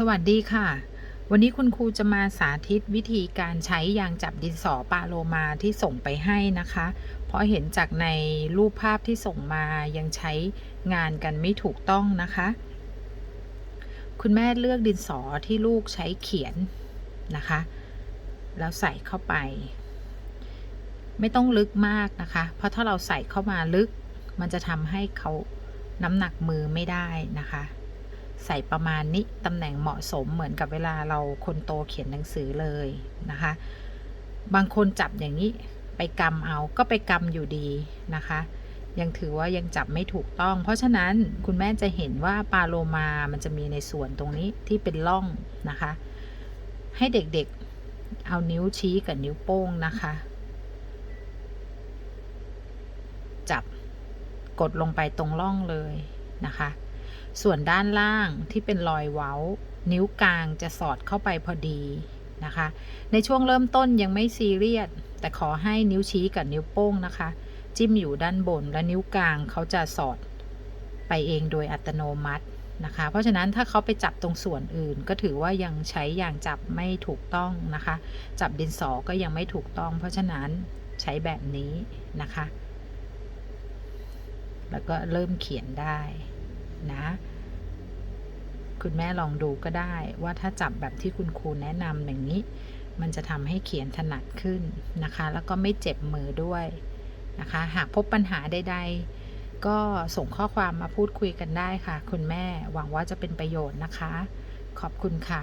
สวัสดีค่ะ วันนี้คุณครูจะมาสาธิตวิธีการใช้ยางจับดินสอปาโลมาที่ส่งไปให้นะคะ เพราะเห็นจากในรูปภาพที่ส่งมายังใช้งานกันไม่ถูกต้องนะคะ คุณแม่เลือกดินสอที่ลูกใช้เขียนนะคะ แล้วใส่เข้าไป ไม่ต้องลึกมากนะคะ เพราะถ้าเราใส่เข้ามาลึก มันจะทำให้เขาน้ำหนักมือไม่ได้นะคะ ใส่ประมาณนี้ตำแหน่งเหมาะสมเหมือนกับเวลาเราคนโตเขียนหนังสือเลยนะคะ บางคนจับอย่างนี้ไปกำเอาก็ไปกำอยู่ดีนะคะ ยังถือว่ายังจับไม่ถูกต้อง เพราะฉะนั้นคุณแม่จะเห็นว่าปลาโลมามันจะมีในส่วนตรงนี้ที่เป็นร่องนะคะ ให้เด็กๆเอานิ้วชี้กับนิ้วโป้งนะคะ จับกดลงไปตรงร่องเลยนะคะ ส่วนด้านล่างที่เป็นรอยเว้า นิ้วกลางจะสอดเข้าไปพอดีนะคะ ในช่วงเริ่มต้นยังไม่ซีเรียสแต่ขอให้นิ้วชี้กับนิ้วโป้งนะคะ จิ้มอยู่ด้านบนและนิ้วกลางเขาจะสอดไปเองโดยอัตโนมัตินะคะ เพราะฉะนั้นถ้าเขาไปจับตรงส่วนอื่น ก็ถือว่ายังใช้อย่างจับไม่ถูกต้องนะคะ จับดินสอก็ยังไม่ถูกต้อง เพราะฉะนั้นใช้แบบนี้นะคะ แล้วก็เริ่มเขียนได้ นะ คุณแม่ลองดูก็ได้ว่าถ้าจับแบบที่คุณครูแนะนำอย่างนี้ มันจะทำให้เขียนถนัดขึ้นนะคะ แล้วก็ไม่เจ็บมือด้วยนะคะ หากพบปัญหาใด ๆ ก็ส่งข้อความมาพูดคุยกันได้ค่ะ คุณแม่หวังว่าจะเป็นประโยชน์นะคะ ขอบคุณค่ะ